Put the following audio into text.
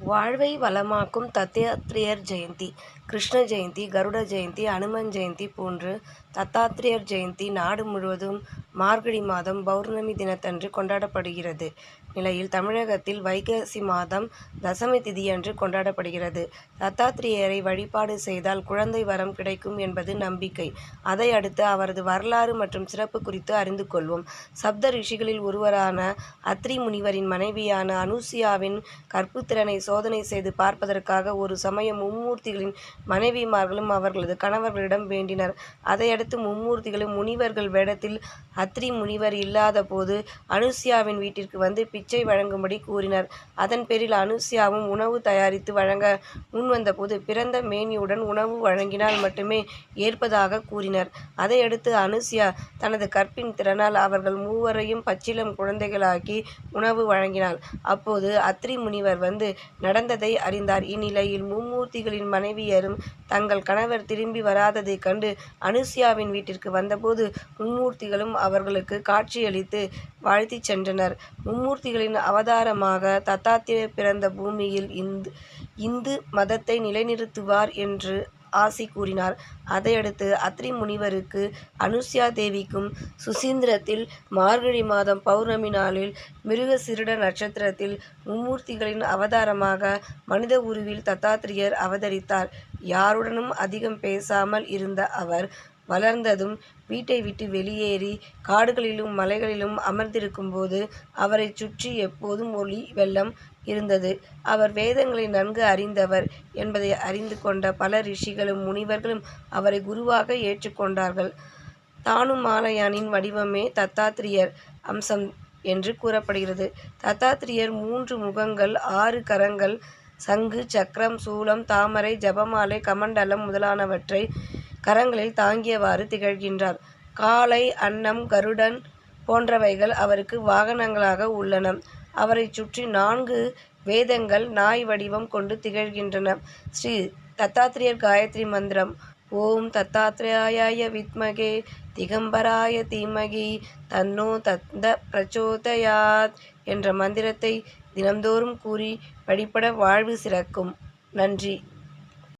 வாழ்வை வளமாக்கும் தத்தாத்திரியர் ஜெயந்தி கிருஷ்ண ஜெயந்தி கருட ஜெயந்தி அனுமன் ஜெயந்தி போன்று தத்தாத்திரியர் ஜெயந்தி நாடு முழுவதும் மார்கழி மாதம் பௌர்ணமி தினத்தன்று கொண்டாடப்படுகிறது. நிலையில் தமிழகத்தில் வைகாசி மாதம் தசமி திதியன்று கொண்டாடப்படுகிறது. தத்தாத்திரியரை வழிபாடு செய்தால் குழந்தை வரம் கிடைக்கும் என்பது நம்பிக்கை. அதை அடுத்து அவரது வரலாறு மற்றும் சிறப்பு குறித்து அறிந்து கொள்வோம். சப்த ரிஷிகளில் ஒருவரான அத்ரி முனிவரின் மனைவியான அனுசியாவின் கற்புத்திறனை சோதனை செய்து பார்ப்பதற்காக ஒரு சமயம் மும்மூர்த்திகளின் மனைவிமார்களும் அவர்களது கணவர்களிடம் வேண்டினர். அதையடுத்து மும்மூர்த்திகளும் முனிவர்கள் வேடத்தில் அத்ரி முனிவர் இல்லாத போது அனுசியாவின் வீட்டிற்கு வந்து பிச்சை வழங்கும்படி கூறினர். அதன் பேரில் அனுசியாவும் உணவு தயாரித்து வழங்க முன்வந்தபோது பிறந்த மேனியுடன் உணவு வழங்கினால் மட்டுமே ஏற்பதாக கூறினர். அதையடுத்து அனுசியா தனது கற்பின் திறனால் அவர்கள் மூவரையும் பச்சிலம் குழந்தைகளாக்கி உணவு வழங்கினாள். அப்போது அத்ரி முனிவர் வந்து நடந்ததை அறிந்தார். இந்நிலையில் மும்மூர்த்திகளின் மனைவியரும் தங்கள் கணவர் திரும்பி வராததைக் கண்டு அனுசியாவின் வீட்டிற்கு வந்தபோது மும்மூர்த்திகளும் அவர்களுக்கு காட்சியளித்து வாழ்த்திச் சென்றனர். மும்மூர்த்திகளின் அவதாரமாக தத்தாத்திரே பிறந்த பூமியில் இந்து இந்து மதத்தை நிலைநிறுத்துவார் என்று ஆசி கூறினார். அதையடுத்து அத்ரி முனிவருக்கு அனுசுயா தேவிக்கும் சுசீந்திரத்தில் மார்கழி மாதம் பௌர்ணமி நாளில் மிருக சிறுட நட்சத்திரத்தில் மும்மூர்த்திகளின் அவதாரமாக மனித உருவில் தத்தாத்திரியர் அவதரித்தார். யாருடனும் அதிகம் பேசாமல் இருந்த அவர் வளர்ந்ததும் வீட்டை விட்டு வெளியேறி காடுகளிலும் மலைகளிலும் அமர்ந்திருக்கும்போது அவரைச் சுற்றி எப்போதும் ஒளி வெள்ளம் இருந்தது. அவர் வேதங்களை நன்கு அறிந்தவர் என்பதை அறிந்து கொண்ட பல ரிஷிகளும் முனிவர்களும் அவரை குருவாக ஏற்றுக்கொண்டார்கள் தானுமாலயானின் வடிவமே தத்தாத்திரியர் அம்சம் என்று கூறப்படுகிறது. தத்தாத்திரியர் மூன்று முகங்கள் ஆறு கரங்கள் சங்கு சக்கரம் சூலம் தாமரை ஜபமாலை கமண்டலம் முதலானவற்றை கரங்களில் தாங்கியவாறு திகழ்கின்றார். காளை அன்னம் கருடன் போன்றவைகள் அவருக்கு வாகனங்களாக உள்ளன. அவரைச் சுற்றி நான்கு வேதங்கள் நாய் வடிவம் கொண்டு திகழ்கின்றன. ஸ்ரீ தத்தாத்திரேயர் காயத்ரி மந்திரம். ஓம் தத்தாத்ரேயாய வித்மகே திகம்பராய தீமகி தன்னோ தந்த பிரச்சோதயாத் என்ற மந்திரத்தை தினம்தோறும் கூறி வழிபட வாழ்வு சிறக்கும். நன்றி.